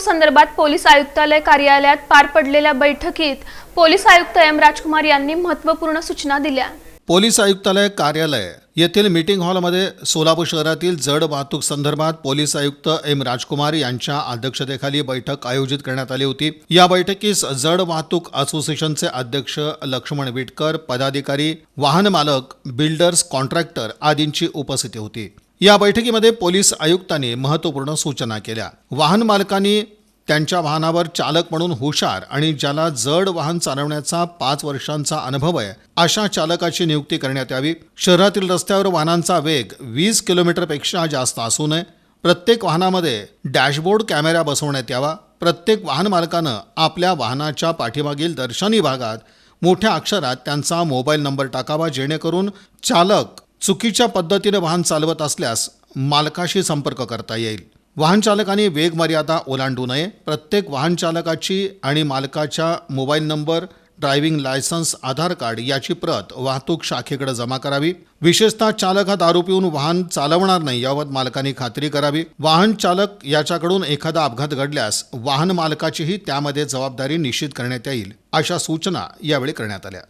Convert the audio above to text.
निवडणूक संदर्भात पोलीस आयुक्तालय कार्यालयात पार पडलेल्या बैठकीत पोलीस आयुक्त एम राजकुमार यांनी महत्त्वपूर्ण सूचना दिल्या. पोलीस आयुक्तालय कार्यालय येथील मीटिंग हॉलमध्ये सोलापूर शहरातील जड वाहतूक संदर्भात पोलीस आयुक्त एम राजकुमार यांच्या अध्यक्षतेखाली बैठक आयोजित करण्यात आली होती. या बैठकीस जड वाहतूक असोसिएशनचे अध्यक्ष लक्ष्मण विटकर पदाधिकारी वाहन मालक बिल्डर्स कॉन्ट्रॅक्टर आदींची उपस्थिती होती. या बैठकीमध्ये पोलीस आयुक्तांनी महत्त्वपूर्ण सूचना केल्या. वाहन मालकांनी त्यांच्या वाहनावर चालक म्हणून हुशार आणि ज्याला जड वाहन चालवण्याचा पाच वर्षांचा अनुभव आहे अशा चालकाची नियुक्ती करण्यात यावी. शहरातील रस्त्यावर वाहनांचा वेग वीस किलोमीटरपेक्षा जास्त असू नये. प्रत्येक वाहनामध्ये डॅशबोर्ड कॅमेरा बसवण्यात यावा. प्रत्येक वाहन मालकानं आपल्या वाहनाच्या पाठीमागील दर्शनी भागात मोठ्या अक्षरात त्यांचा मोबाईल नंबर टाकावा जेणेकरून चालक चुकीच्या पद्धतीने वाहन चालवत असल्यास मालकाशी संपर्क करता येईल. वाहन चालकांनी वेग मर्यादा ओलांडू नये. प्रत्येक वाहन चालकाची आणि मालकाच्या mobile number driving licence Aadhaar card याची प्रत वाहतूक शाखेकडे जमा करावी. विशेषतः चालक हा दारू पिऊन वाहन चालवणार नाही यावर मालकांनी खात्री करावी. वाहन चालक याच्याकडून एखादा अपघात घडल्यास वाहन मालकाचीही त्यामध्ये जबाबदारी निश्चित करण्यात येईल अशा सूचना यावेळी करण्यात आल्या.